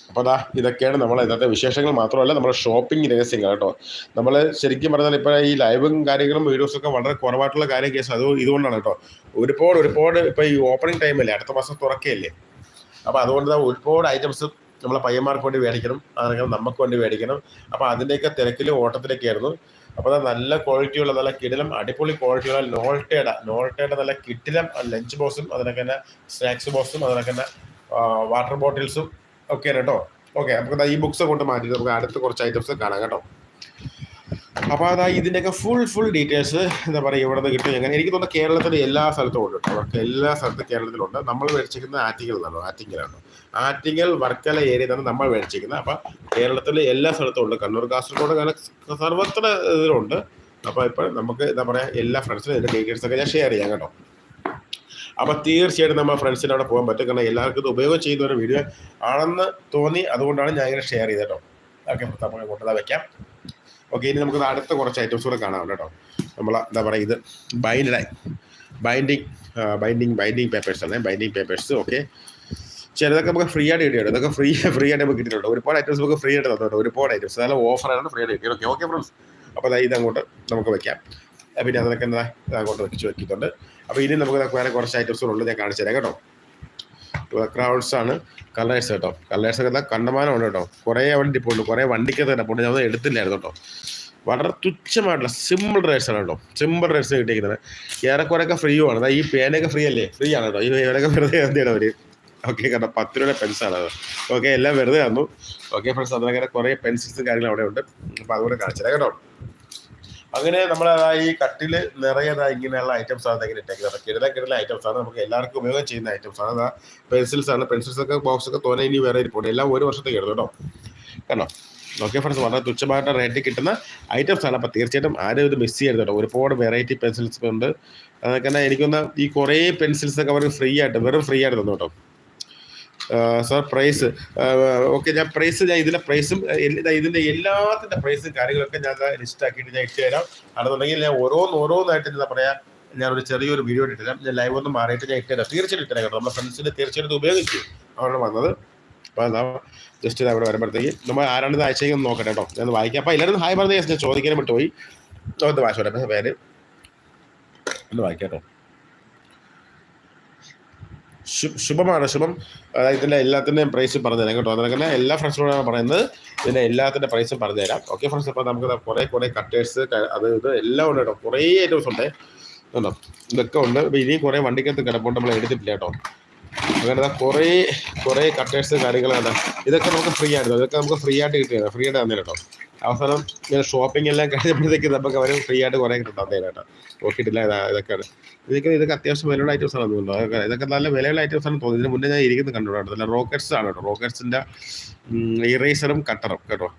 അപ്പോൾ അതാ ഇതൊക്കെയാണ് നമ്മളെ ഇന്നത്തെ വിശേഷങ്ങൾ മാത്രമല്ല നമ്മുടെ ഷോപ്പിംഗ് രഹസ്യങ്ങൾ കേട്ടോ. നമ്മൾ ശരിക്കും പറഞ്ഞാൽ ഇപ്പോൾ ഈ ലൈവും കാര്യങ്ങളും വീഡിയോസൊക്കെ വളരെ കുറവായിട്ടുള്ള കാര്യം കേസ് അത് ഇതുകൊണ്ടാണ് കേട്ടോ. ഒരുപാട് ഒരുപാട് ഇപ്പോൾ ഈ ഓപ്പണിംഗ് ടൈമല്ലേ അടുത്ത മാസം തുറക്കയല്ലേ? അപ്പോൾ അതുകൊണ്ട് ഒരുപാട് ഐറ്റംസ് നമ്മളെ പയ്യന്മാർക്ക് വേണ്ടി മേടിക്കണം. അതൊക്കെ നമുക്ക് വേണ്ടി മേടിക്കണം. അപ്പോൾ അതിന്റെയൊക്കെ തിരക്കിലും ഓട്ടത്തിലൊക്കെ ആയിരുന്നു അപ്പോൾ നല്ല ക്വാളിറ്റിയുള്ള നല്ല കിടിലം അടിപൊളി ക്വാളിറ്റിയുള്ള നോൾട്ടയുടെ നോൾട്ടയുടെ നല്ല കിടിലം ലഞ്ച് ബോക്സും അതിനൊക്കെ തന്നെ സ്നാക്സ് ബോക്സും അതിനൊക്കെ തന്നെ വാട്ടർ ബോട്ടിൽസും ഒക്കെ കേട്ടോ. ഓക്കെ നമുക്ക് ഈ ബുക്സ് കൊണ്ട് മാറ്റി നമുക്ക് അടുത്ത കുറച്ച് ഐറ്റംസ് കാണാം കേട്ടോ. അപ്പോൾ അതാ ഇതിന്റെയൊക്കെ ഫുൾ ഫുൾ ഡീറ്റെയിൽസ് എന്താ പറയുക ഇവിടെ നിന്ന് കിട്ടും എങ്ങനെ എനിക്ക് തോന്നുന്നു കേരളത്തിൽ എല്ലാ സ്ഥലത്തും ഉണ്ട് കേട്ടോ. അവർക്ക് എല്ലാ സ്ഥലത്തും കേരളത്തിലുണ്ട്. നമ്മൾ മേടിച്ചിരിക്കുന്നത് ആറ്റിങ്ങൽ നിന്നാണ് ആറ്റിങ്ങലാണ് ആറ്റിങ്ങൽ വർക്കല ഏരിയ തന്നെ നമ്മൾ മേടിച്ചിരിക്കുന്നത്. അപ്പോൾ കേരളത്തിലെ എല്ലാ സ്ഥലത്തും ഉണ്ട്. കണ്ണൂർ കാസർഗോഡ് സർവത്ര ഇതിലുണ്ട്. അപ്പോൾ ഇപ്പോൾ നമുക്ക് എന്താ പറയാ എല്ലാ ഫ്രണ്ട്സിനും ഡീറ്റെയിൽസ് ഒക്കെ ഞാൻ ഷെയർ ചെയ്യാം കേട്ടോ. അപ്പോൾ തീർച്ചയായിട്ടും നമ്മൾ ഫ്രണ്ട്സിന് അവിടെ പോകാൻ പറ്റും. കാരണം എല്ലാവർക്കും ഇത് ഉപയോഗം ചെയ്യുന്ന ഒരു വീഡിയോ ആണെന്ന് തോന്നി. അതുകൊണ്ടാണ് ഞാൻ ഇങ്ങനെ ഷെയർ ചെയ്തത് കേട്ടോ. ഓക്കെ നമുക്ക് കൊണ്ടുവരാൻ വെക്കാം. ഓക്കെ ഇനി നമുക്ക് അടുത്ത കുറച്ച് ഐറ്റംസ് കൂടെ കാണാം കേട്ടോ. നമ്മൾ എന്താ പറയുക ഇത് bind binding binding binding papers ആണ്. ബൈൻഡിങ് പേപ്പേഴ്സ് ഓക്കെ ചിലതൊക്കെ നമുക്ക് ഫ്രീ ആയിട്ട് കിട്ടിയുണ്ട് ഇതൊക്കെ ഫ്രീ ഫ്രീ ആയിട്ട് നമുക്ക് കിട്ടിയിട്ടുണ്ട്. ഒരുപാട് ഐറ്റംസ് നമുക്ക് ഫ്രീ ആയിട്ട് തന്നിട്ടുണ്ട്. ഒരുപാട് ഐറ്റംസ് നല്ല ഓഫറാണ് ഫ്രീ ആയിട്ട് കിട്ടിയത് ഓക്കെ ഓക്കെ ഫ്രണ്ട്സ് അപ്പോൾ ഇത് അങ്ങോട്ട് നമുക്ക് വെക്കാം. ആ, പിന്നെ അതൊക്കെ അങ്ങോട്ട് വെച്ച് വെക്കുന്നുണ്ട് അപ്പോൾ ഇനി നമുക്ക് വേറെ കുറച്ച് ഐറ്റംസ് ഉണ്ട് ഞാൻ കാണിച്ചു തരാം കേട്ടോ. ക്രൗഡ്സ് ആണ്. കളേഴ്സ് കേട്ടോ. കളേഴ്സ് ഒക്കെ കണ്ടമാനം ഉണ്ട് കേട്ടോ. കുറേ വണ്ടി ഡിപ്പുണ്ട് കുറേ വണ്ടിക്കകത്ത് കിടപ്പുണ്ട് ഞാൻ എടുത്തില്ലായിരുന്നു കേട്ടോ. വളരെ തുച്ഛമായിട്ടുള്ള സിമ്പിൾ ആണ് കേട്ടോ. സിമ്പിൾ റേറ്റ്സ് കിട്ടിയിരിക്കുന്നത്. ഏറെക്കുറെയൊക്കെ ഫ്രീ ആണ്. ഈ പേനൊക്കെ ഫ്രീ അല്ലേ? ഫ്രീ ആണ് കേട്ടോ. ഈ പേനൊക്കെ വെറുതെ എന്തിയാണ് അവർ ഓക്കെ കേട്ടോ പത്ത് രൂപയുടെ പെൻസാണ് അത്. ഓക്കെ എല്ലാം വെറുതെ തന്നു. ഓക്കെ ഫ്രണ്ട്സ് അതിനങ്ങനെ കുറേ പെൻസിൽസും കാര്യങ്ങളും അവിടെ ഉണ്ട്. അപ്പോൾ അതുകൂടെ കാണിച്ചു തരാം കേട്ടോ. അങ്ങനെ നമ്മൾ ഈ കട്ടിൽ നിറയെ ഇങ്ങനെയുള്ള ഐറ്റംസ് ആണ് ഇങ്ങനെ ഇട്ടേക്കുന്നത്. കിടല കിടല ഐറ്റംസ് ആണ് നമുക്ക് എല്ലാവർക്കും ഉപയോഗം ചെയ്യുന്ന ഐറ്റംസ് ആണ്. പെൻസിൽസ് ആണ്. പെൻസിൽസ് ഒക്കെ ബോക്സ് ഒക്കെ തോന്നെ ഇനി വേറെ ഇരിപ്പുണ്ട്. എല്ലാം ഒരു വർഷത്തേക്ക് എടുത്തു കേട്ടോ. കണ്ടോ? ഓക്കെ ഫ്രണ്ട്സ് വളരെ തുച്ഛമായിട്ട് റേറ്റ് കിട്ടുന്ന ഐറ്റംസ് ആണ്. അപ്പോൾ തീർച്ചയായിട്ടും ആരും ഇത് മിസ് ചെയ്യരുത് കേട്ടോ. ഒരുപാട് വെറൈറ്റി പെൻസിൽസ് ഉണ്ട്. അതൊക്കെ എനിക്കൊന്ന് ഈ കുറേ പെൻസിൽസ് ഒക്കെ അവർ ഫ്രീ ആയിട്ട് വെറും ഫ്രീ ആയിട്ട് തന്നു കേട്ടോ. സാർ പ്രൈസ് ഓക്കെ ഞാൻ പ്രൈസ് ഞാൻ ഇതിന്റെ പ്രൈസും ഇതിന്റെ എല്ലാത്തിന്റെ പ്രൈസും കാര്യങ്ങളൊക്കെ ഞാൻ ലിസ്റ്റ് ആക്കിയിട്ട് ഞാൻ ഇട്ട് തരാം. അതെന്നുണ്ടെങ്കിൽ ഞാൻ ഓരോന്ന് ഓരോന്നായിട്ട് എന്താ പറയുക ഒരു ചെറിയൊരു വീഡിയോ ഇട്ടുതരാം ഞാൻ ലൈവ് ഒന്ന് മാറിയിട്ട് ഞാൻ ഇട്ടുതരാം തീർച്ചയായിട്ടും ഇട്ടുതരാം കേട്ടോ. നമ്മുടെ ഫ്രണ്ട്സിന് തീർച്ചയായിട്ടും ഉപയോഗിച്ചു അവരാണ് വന്നത്. അപ്പോൾ എന്താ ജസ്റ്റ് അവിടെ വരുമ്പോഴത്തേക്ക്. നമ്മൾ ആരാണ് ഇത് അയച്ചേക്കും നോക്കട്ടെ കേട്ടോ. ഞാൻ വായിക്കാം. അപ്പോൾ എല്ലാവരും ഹായ് പറഞ്ഞ ഞാൻ ചോദിക്കാനും വിട്ടുപോയി ഒന്ന് വായിച്ചോട്ടെ പേര്. ഒന്ന് വായിക്കാം കേട്ടോ. ശുഭമാണ് ശുഭം. ഇതിന്റെ എല്ലാത്തിന്റെയും പ്രൈസ് പറഞ്ഞുതരാം കേട്ടോ. അതിനൊക്കെ എല്ലാ ഫ്രണ്ട്സിനോടാണ് പറയുന്നത്. ഇതിന്റെ എല്ലാത്തിന്റെ പ്രൈസും പറഞ്ഞുതരാം. ഓക്കെ ഫ്രണ്ട്സ് അപ്പോൾ നമുക്ക് കുറേ കുറേ കട്ടേഴ്സ് അത് ഇത് എല്ലാം ഉണ്ട് കേട്ടോ. കുറേ ഐറ്റംസ് ഉണ്ട്. കേട്ടോ ഇതൊക്കെ ഉണ്ട്. അപ്പോൾ ഇനിയും കുറേ വണ്ടിക്കകത്ത് കിടപ്പുണ്ട്. നമ്മൾ എടുത്തിട്ടില്ല കേട്ടോ. അങ്ങനെ കുറേ കുറേ കട്ടേഴ്സ് കാര്യങ്ങളാണ് ഇതൊക്കെ നമുക്ക് ഫ്രീ ആയിട്ട് ഇതൊക്കെ നമുക്ക് ഫ്രീ ആയിട്ട് കിട്ടിയാണ് ഫ്രീ ആയിട്ട് തന്നെ കേട്ടോ. അവസാനം ഇങ്ങനെ ഷോപ്പിംഗ് എല്ലാം കഴിഞ്ഞപ്പോഴത്തേക്ക് നമുക്ക് അവർ ഫ്രീ ആയിട്ട് കുറേ കേട്ടോ. നോക്കിയിട്ടില്ല ഇതാ ഇതൊക്കെയാണ്. ഇതൊക്കെ ഇതൊക്കെ അത്യാവശ്യം വിലയുള്ള ഐറ്റംസ് ആണ് തോന്നുന്നു. ഇതൊക്കെ നല്ല വിലയുള്ള ഐറ്റംസ് ആണ് തോന്നുന്നത് ഇതിന് മുന്നേ ഞാൻ ഇരിക്കുന്നത് കണ്ടുകൊണ്ടാണ് നല്ല റോക്കറ്റ്സ് ആണ് കേട്ടോ. റോക്കറ്റ്സിന്റെ ഇറേസറും കട്ടറും കേട്ടോ.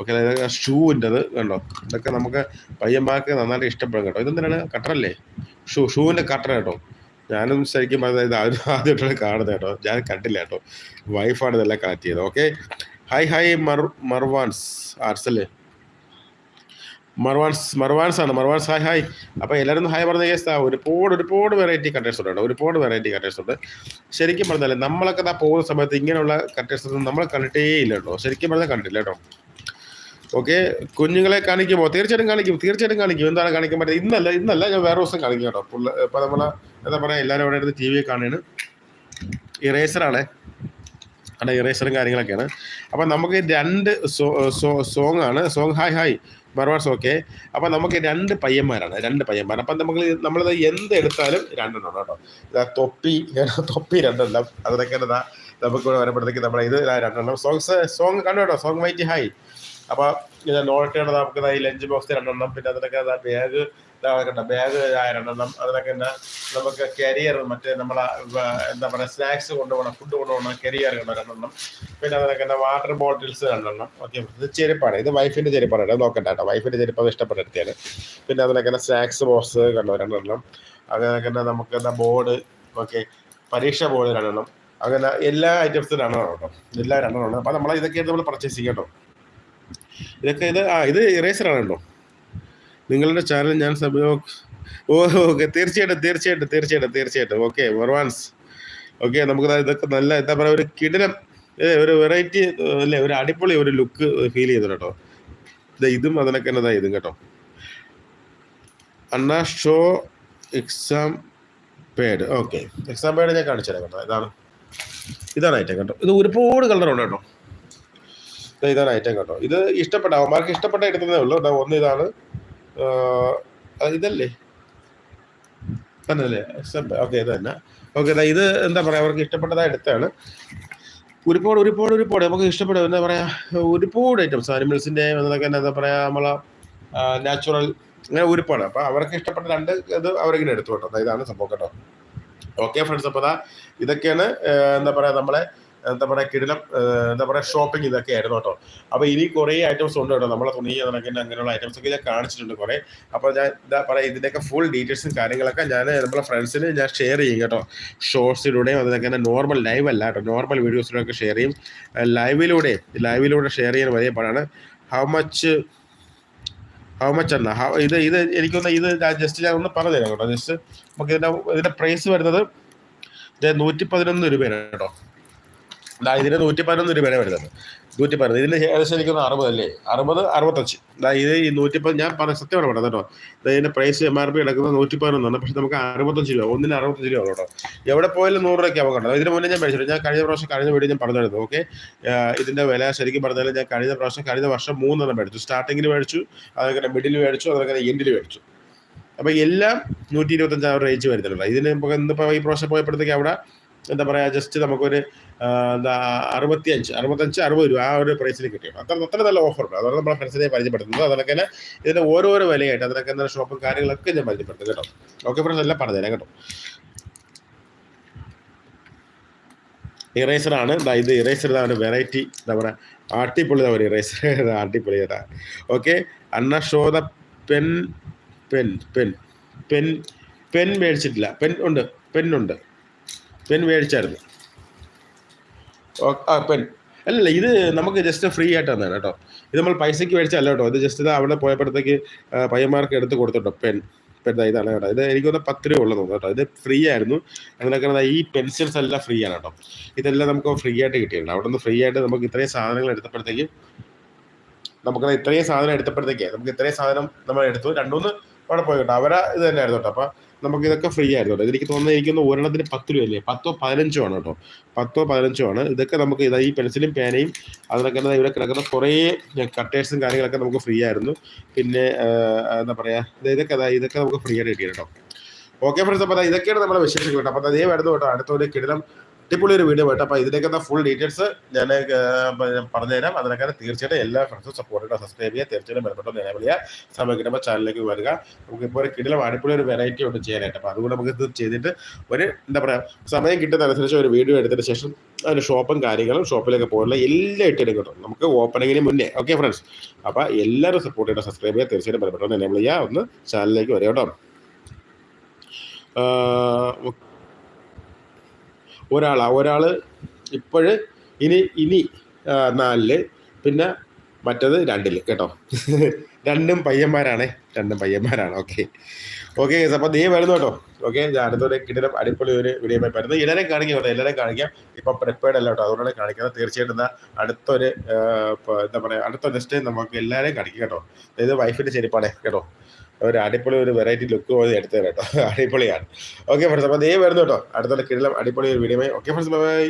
ഓക്കെ അതായത് ഷൂവിന്റെത് കണ്ടോ? ഇതൊക്കെ നമുക്ക് പയ്യന്മാർക്ക് നന്നായിട്ട് ഇഷ്ടപ്പെടും കേട്ടോ. ഇതെന്തിനാണ്? കട്ടറല്ലേ ഷൂ ഷൂവിന്റെ കട്ടർ കേട്ടോ. ഞാനും ശരിക്കും പറഞ്ഞാൽ ഇത് ആദ്യം ആദ്യമായിട്ടാണ് കാണുന്നത് കേട്ടോ. ഞാൻ കണ്ടില്ല കേട്ടോ. വൈഫാണ് ഇതെല്ലാം കളക്ട് ചെയ്തത്. ഓക്കെ ഹായ് ഹായ് മർ മർവാൻസ് ആർട്സല്ലേ മർവാൻസ് മർവാൻസ് ആണ്. മർവാൻസ് ഹായ് ഹായ് അപ്പോൾ എല്ലാവരും ഹായ് പറഞ്ഞ കേസ് ഒരുപാട് ഒരുപാട് വെറൈറ്റി കട്ടേഴ്സ് ഉണ്ട് ഒരുപാട് വെറൈറ്റി കട്ടേഴ്സ് ഉണ്ട്. ശരിക്കും പറഞ്ഞാൽ നമ്മളൊക്കെ ദാ പോകുന്ന സമയത്ത് ഇങ്ങനെയുള്ള കട്ടേഴ്സ് നമ്മൾ കണ്ടിട്ടേ ഇല്ല കേട്ടോ. ശരിക്കും പറഞ്ഞാൽ കണ്ടില്ല കേട്ടോ. ഓക്കെ കുഞ്ഞുങ്ങളെ കാണിക്കുമോ? തീർച്ചയായിട്ടും കാണിക്കും. തീർച്ചയായിട്ടും കാണിക്കും. എന്താണ് കാണിക്കാൻ പറ്റുക ഇന്നല്ല ഇന്നല്ല ഞാൻ വേറെ ദിവസം കാണിക്കും കേട്ടോ. ഇപ്പോൾ നമ്മളെ എന്താ പറയുക എല്ലാവരും അവിടെ അടുത്ത് ടി വി കാണുകയാണ്. ഇറേസറാണ് അവിടെ ഇറേസറും കാര്യങ്ങളൊക്കെയാണ്. അപ്പം നമുക്ക് രണ്ട് സോങ് ആണ്. സോങ് ഹായ് ഹായ് മറുവാസ് ഓക്കെ അപ്പം നമുക്ക് രണ്ട് പയ്യന്മാരാണ്. രണ്ട് പയ്യന്മാർ അപ്പം നമുക്ക് നമ്മളിത് എന്ത് എടുത്താലും രണ്ടെണ്ണം കേട്ടോ. ഇതാ തൊപ്പി. തൊപ്പി രണ്ടെണ്ണം. അതൊക്കെ ഇതാ നമുക്ക് വരപ്പെടുത്തേക്ക് നമ്മളെ ഇത് രണ്ടെണ്ണം. സോങ്സ് സോങ് കണ്ടു കേട്ടോ? സോങ് വൈറ്റ് ഹായ് അപ്പോൾ ഇത് നോട്ടയുടെ നമുക്ക് ഈ ലഞ്ച് ബോക്സ് രണ്ടെണ്ണം. പിന്നെ അതിനൊക്കെ ബാഗ് കണ്ട ബാഗ് രണ്ടെണ്ണം അതിനൊക്കെ തന്നെ നമുക്ക് കരിയർ മറ്റേ നമ്മളെ എന്താ പറയുക സ്നാക്സ് കൊണ്ടുപോകണം ഫുഡ് കൊണ്ടുപോകണം കരിയർ കണ്ട രണ്ടെണ്ണം. പിന്നെ അതിനൊക്കെ തന്നെ വാട്ടർ ബോട്ടിൽസ് രണ്ടെണ്ണം. ഓക്കെ ഇത് ചെരുപ്പാണ് ഇത് വൈഫിന്റെ ചെരുപ്പാണ് കേട്ടോ നോക്കണ്ട വൈഫിന്റെ ചെരുപ്പ് അത് പിന്നെ അതിനൊക്കെ തന്നെ സ്നാക്സ് ബോക്സ് കണ്ടോ രണ്ടെണ്ണം. അതിനൊക്കെ തന്നെ നമുക്ക് എന്താ ബോർഡ് ഓക്കെ പരീക്ഷ ബോർഡ് രണ്ടെണ്ണം. അങ്ങനെ എല്ലാ ഐറ്റംസും രണ്ടെണ്ണം കേട്ടോ എല്ലാ രണ്ടെണ്ണം അപ്പോൾ നമ്മൾ ഇതൊക്കെയാണ് നമ്മൾ പർച്ചേസ് ചെയ്യാം കേട്ടോ ഇതൊക്കെ ഇത് ആ ഇത് ഇറേസറാണ് കേട്ടോ നിങ്ങളുടെ ചാനൽ ഞാൻ സബ് ഓ ഓക്കെ. തീർച്ചയായിട്ടും തീർച്ചയായിട്ടും തീർച്ചയായിട്ടും തീർച്ചയായിട്ടും. ഓക്കെ മർവാൻസ് ഓക്കെ നമുക്ക് ഇതൊക്കെ നല്ല എന്താ പറയുക ഒരു കിടിലം ഒരു വെറൈറ്റി അല്ലേ ഒരു അടിപൊളി ഒരു ലുക്ക് ഫീൽ ചെയ്തു കേട്ടോ. ഇതും അതിനൊക്കെ എന്നതാ ഇതും കേട്ടോ. അണ്ണാ show exam pad okay exam pad ഞാൻ കാണിച്ചു തരാം കേട്ടോ. ഇതാണ്. ഇതാണ് ഐറ്റം കേട്ടോ. ഇത് ഒരുപാട് കളറുണ്ട് കേട്ടോ. ഇതാണ് ഐറ്റം കേട്ടോ. ഇത് ഇഷ്ടപ്പെട്ട? അവന്മാർക്ക് ഇഷ്ടപ്പെട്ട എടുത്തതേ ഉള്ളൂ ഒന്ന് ഇതാണ്. ഇതല്ലേ? തന്നെയല്ലേ? ഓക്കെ ഇത് തന്നെ. ഓക്കെ ഇത് എന്താ പറയുക അവർക്ക് ഇഷ്ടപ്പെട്ടതായ എടുത്താണ്. ഒരുപാട് ഒരുപാട് ഒരുപാട് നമുക്ക് ഇഷ്ടപ്പെടും. എന്താ പറയാ? ഒരുപാട് ഐറ്റംസ് അനിമൽസിന്റെ എന്നതൊക്കെ എന്താ പറയാ? നമ്മളെ നാച്ചുറൽ അങ്ങനെ ഒരുപാട്. അപ്പോൾ അവർക്ക് ഇഷ്ടപ്പെട്ട രണ്ട് ഇത് അവരിങ്ങനെ എടുത്തു കേട്ടോ. ഇതാണ് സംഭവം കേട്ടോ. ഓക്കെ ഫ്രണ്ട്സ് അപ്പോൾ ഇതൊക്കെയാണ് എന്താ പറയാ? നമ്മളെ എന്താ പറയുക കിടിലം എന്താ പറയുക ഷോപ്പിംഗ് ഇതൊക്കെ ആയിരുന്നു കേട്ടോ. അപ്പോൾ ഇനി കുറേ ഐറ്റംസ് ഉണ്ട് കേട്ടോ. നമ്മളെ തുണി കണക്കിന് അങ്ങനെയുള്ള ഐറ്റംസ് ഒക്കെ ഞാൻ കാണിച്ചിട്ടുണ്ട് കുറേ. അപ്പോൾ ഞാൻ എന്താ പറയുക ഇതിന്റെയൊക്കെ ഫുൾ ഡീറ്റെയിൽസും കാര്യങ്ങളൊക്കെ ഞാൻ നമ്മളെ ഫ്രണ്ട്സിന് ഞാൻ ഷെയർ ചെയ്യും കേട്ടോ. ഷോർട്സിലൂടെയും അതിനൊക്കെ തന്നെ നോർമൽ ലൈവ് അല്ല കേട്ടോ. നോർമൽ വീഡിയോസിലൂടെ ഷെയർ ചെയ്യും. ലൈവിലൂടെ ലൈവിലൂടെ ഷെയർ ചെയ്യാൻ വലിയ പാടാണ്. ഹൗ മച്ച് ഹൗ മച്ച് എന്നാ? ഹൗ ഇത് ഇത് എനിക്കൊന്ന് ഇത് ജസ്റ്റ് ഞാൻ ഒന്ന് പറഞ്ഞു തരാം കേട്ടോ. ജസ്റ്റ് നമുക്ക് ഇതിന്റെ ഇതിന്റെ പ്രൈസ് വരുന്നത് നൂറ്റി പതിനൊന്ന് രൂപയാണ് കേട്ടോ. ഇതിന് നൂറ്റി പതിനൊന്ന് രൂപയാണ് വരുന്നത്. നൂറ്റി പതിനൊന്ന് ഇതിന് ഏകദേശം എനിക്കൊന്ന് അറുപത് അല്ലേ അറുപത് അറുപത്തഞ്ച്. ഇതാ ഇത് ഈ നൂറ്റി ഞാൻ പറഞ്ഞ സത്യമാണ് പറഞ്ഞത് കേട്ടോ. ഇതിന്റെ പ്രൈസ് എം ആർ പി കിടക്കുന്നത് നൂറ്റി പതിനൊന്നാണ് പക്ഷെ നമുക്ക് അറുപത്തഞ്ച് രൂപ ഒന്നിന് അറുപത്തഞ്ച് രൂപ കേട്ടോ. എവിടെ പോയാലും നൂറ് രൂപയ്ക്ക് ആവും കേട്ടോ ഇതിന് മുന്നേ ഞാൻ മേടിച്ചിട്ടുണ്ട്. ഞാൻ കഴിഞ്ഞ പ്രാവശ്യം കഴിഞ്ഞ വീട് ഞാൻ പറഞ്ഞിരുന്നു ഓക്കെ? ഇതിന്റെ വില ശരിക്കും പറഞ്ഞാൽ ഞാൻ കഴിഞ്ഞ പ്രാവശ്യം കഴിഞ്ഞ വർഷം മൂന്നെണ്ണം മേടിച്ചു. സ്റ്റാർട്ടിങ്ങിൽ മേടിച്ചു അതൊക്കെ മിഡിൽ മേടിച്ചു അതൊക്കെ എൻഡിൽ മേടിച്ചു. അപ്പോൾ എല്ലാം നൂറ്റി ഇരുപത്തഞ്ചാറ് റേഞ്ച് വരുന്നുണ്ട്. ഇതിന് ഇന്നിപ്പോൾ ഈ പ്രാവശ്യം പോയപ്പോഴത്തേക്ക് അവിടെ എന്താ പറയുക ജസ്റ്റ് നമുക്കൊരു എന്താ അറുപത്തി അഞ്ച് അറുപത്തഞ്ച് അറുപത് രൂപ ആ ഒരു പ്രൈസിൽ കിട്ടിയത് അത്ര അത്ര നല്ല ഓഫർ ഉണ്ട്. അതാണ് നമ്മളെ ഫ്രണ്ട്സിനെ പരിചയപ്പെടുത്തുന്നത്. അതൊക്കെ തന്നെ ഇതിന്റെ ഓരോരോ വിലയായിട്ട് അതിനൊക്കെ എന്താ ഷോപ്പും കാര്യങ്ങളൊക്കെ ഞാൻ പരിചയപ്പെടുത്തും കേട്ടോ. ഓക്കെ ഫ്രണ്ട്സ് എല്ലാം പറഞ്ഞുതരാം കേട്ടോ. ഇറേസറാണ് ഇത് ഇറേസർ ഇതാണ് വെറൈറ്റി എന്താ പറയുക ആട്ടിപ്പൊളി ഒരു ഇറേസർ ആട്ടിപ്പൊളി ഏതാ okay അന്നശോധ pen pen pen pen pen മേടിച്ചിട്ടില്ല. Pen ഉണ്ട് പെൻ ഉണ്ട്. പെൻ മേടിച്ചായിരുന്നു. പെൻ അല്ലല്ല ഇത് നമുക്ക് ജസ്റ്റ് ഫ്രീ ആയിട്ട് തന്നെയാണ് കേട്ടോ. ഇത് നമ്മൾ പൈസയ്ക്ക് മേടിച്ചല്ല കേട്ടോ. ഇത് ജസ്റ്റ് ഇത് അവിടെ പോയപ്പോഴത്തേക്ക് പയ്യന്മാർക്ക് എടുത്ത് കൊടുത്തിട്ടോ പെൻ പെൻ ഇതാണ് കേട്ടോ. ഇത് എനിക്ക് എനിക്കൊന്ന് പത്ത് രൂപ ഉള്ളത് കേട്ടോ. ഇത് ഫ്രീ ആയിരുന്നു. അങ്ങനെയൊക്കെ ഈ പെൻസിൽസ് എല്ലാം ഫ്രീ ആണ് കേട്ടോ. ഇതെല്ലാം നമുക്ക് ഫ്രീ ആയിട്ട് കിട്ടിയിട്ടുണ്ട്. അവിടെ നിന്ന് ഫ്രീ ആയിട്ട് നമുക്ക് ഇത്രയും സാധനങ്ങൾ എടുത്തപ്പോഴത്തേക്ക് നമുക്ക് ഇത്രയും സാധനം എടുത്തപ്പോഴത്തേക്ക് നമുക്ക് ഇത്രയും സാധനം നമ്മൾ എടുത്തു. രണ്ടുമൂന്ന് അവിടെ പോയി കേട്ടോ. അവരെ ഇത് തന്നെയായിരുന്നു കേട്ടോ. അപ്പോൾ നമുക്ക് ഇതൊക്കെ ഫ്രീ ആയിരുന്നു കേട്ടോ. എനിക്ക് തോന്നുന്നത് എനിക്കൊന്ന് ഒരെണ്ണത്തിന് പത്ത് രൂപയല്ലേ? പത്തോ പതിനഞ്ചോ ആണ് കേട്ടോ. പത്തോ പതിനഞ്ചോ ആണ്. ഇതൊക്കെ നമുക്ക് ഇതാ ഈ പെൻസിലും പേനയും അതിനൊക്കെ ഇവിടെ കിടക്കുന്ന കുറേ കട്ടേഴ്സും കാര്യങ്ങളൊക്കെ നമുക്ക് ഫ്രീ ആയിരുന്നു. പിന്നെ എന്താ പറയുക ഇതൊക്കെ ഇതൊക്കെ നമുക്ക് ഫ്രീ ആയിട്ട് കിട്ടിയത് കേട്ടോ. ഓക്കെ ഫ്രണ്ട്സ് അപ്പോൾ ഇതൊക്കെയാണ് നമ്മുടെ വിശേഷങ്ങൾ കേട്ടോ. അപ്പോൾ അതേ വരുന്നു കേട്ടോ. അടുത്തൊരു കിടലം അടിപൊളി ഒരു വീഡിയോ പോയിട്ട് അപ്പോൾ ഇതിനൊക്കെ ഫുൾ ഡീറ്റെയിൽസ് ഞാൻ പറഞ്ഞുതരാം. അതിനൊക്കെ തീർച്ചയായിട്ടും എല്ലാ ഫ്രണ്ട്സും സപ്പോർട്ട് ചെയ്യുക സബ്സ്ക്രൈബ് ചെയ്യുക. തീർച്ചയായിട്ടും ബന്ധപ്പെട്ട നിലവിൽ സമയം കിട്ടുമ്പോൾ ചാനലിലേക്ക് വരിക. നമുക്ക് ഇപ്പോൾ ഒരു കിടിലം അടിപൊളി ഒരു വെറൈറ്റി ഉണ്ട് ചെയ്യാനായിട്ട്. അപ്പോൾ അതുകൊണ്ട് നമുക്ക് ഇത് ചെയ്തിട്ട് ഒരു എന്താ പറയുക സമയം കിട്ടുന്നതനുസരിച്ച് ഒരു വീഡിയോ എടുത്തതിന് ശേഷം അതിന് ഷോപ്പും കാര്യങ്ങളും ഷോപ്പിലേക്ക് പോലുള്ള എല്ലാം ഐറ്റം കിട്ടും. നമുക്ക് ഓപ്പണിങ്ങിന് മുന്നേ ഓക്കെ ഫ്രണ്ട്സ് അപ്പോൾ എല്ലാവരും സപ്പോർട്ട് ചെയ്യുക സബ്സ്ക്രൈബ് ചെയ്യുക. തീർച്ചയായിട്ടും ബന്ധപ്പെട്ട നിലവിളിയാ ഒന്ന് ചാനലിലേക്ക് വരിക കേട്ടോ. ഒരാളാ. ഒരാൾ ഇപ്പോഴ് ഇനി ഇനി നാലിൽ പിന്നെ മറ്റത് രണ്ടിൽ കേട്ടോ. രണ്ടും പയ്യന്മാരാണേ. രണ്ടും പയ്യന്മാരാണ്. ഓക്കെ. ഓക്കെ അപ്പോൾ നീ വരുന്നു കേട്ടോ. ഓക്കെ ഞാൻ അടുത്തൊരു കിടിലം അടിപൊളി ഒരു വീഡിയോ വരുന്നത് എല്ലാവരെയും കാണിക്കാം കേട്ടോ എല്ലാവരെയും കാണിക്കാം. ഇപ്പം പ്രിപ്പയർഡ് അല്ല കേട്ടോ അതുകൊണ്ടാണ് കാണിക്കുന്നത് തീർച്ചയായിട്ടും അടുത്തൊരു എന്താ പറയുക അടുത്ത നെക്സ്റ്റ് നമുക്ക് എല്ലാവരെയും കാണിക്കാം കേട്ടോ. അതായത് വൈഫിന്റെ ചെരുപ്പാണേ കേട്ടോ. ഒരു അടിപൊളി ഒരു വെറൈറ്റി ലുക്ക് പോയി എടുത്തു തരാം കേട്ടോ. അടിപൊളിയാണ്. ഓക്കെ ഫ്രണ്ട്സ് അപ്പോൾ ദേ വരുന്നു കേട്ടോ. അടുത്തുള്ള കിടിലം അടിപൊളി ഒരു വീഡിയോ ഓക്കെ ഫ്രണ്ട്സ് ബൈ